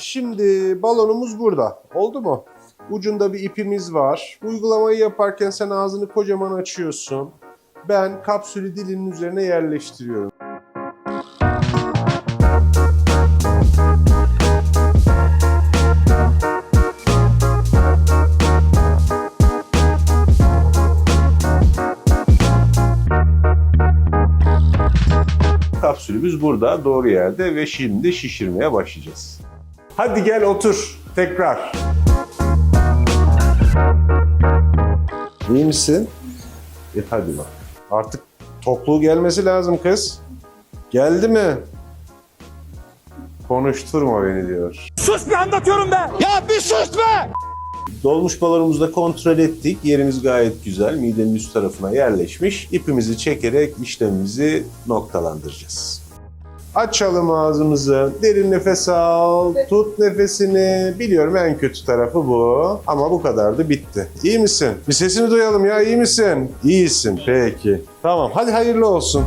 Şimdi balonumuz burada. Oldu mu? Ucunda bir ipimiz var. Uygulamayı yaparken sen ağzını kocaman açıyorsun. Ben kapsülü dilinin üzerine yerleştiriyorum. Kapsülümüz burada, doğru yerde ve şimdi şişirmeye başlayacağız. Hadi gel otur tekrar. İyi misin? E hadi bak. Artık tokluğu gelmesi lazım kız. Geldi mi? Konuşturma beni diyor. Sus bir anlatıyorum be! Ya bir sus be! Dolmuş balonumuzu da kontrol ettik. Yerimiz gayet güzel. Midenin üst tarafına yerleşmiş. İpimizi çekerek işlemimizi noktalandıracağız. Açalım ağzımızı. Derin nefes al. Tut nefesini. Biliyorum en kötü tarafı bu. Ama bu kadar da bitti. İyi misin? Bir sesini duyalım ya. İyi misin? İyisin. Peki. Tamam. Hadi hayırlı olsun.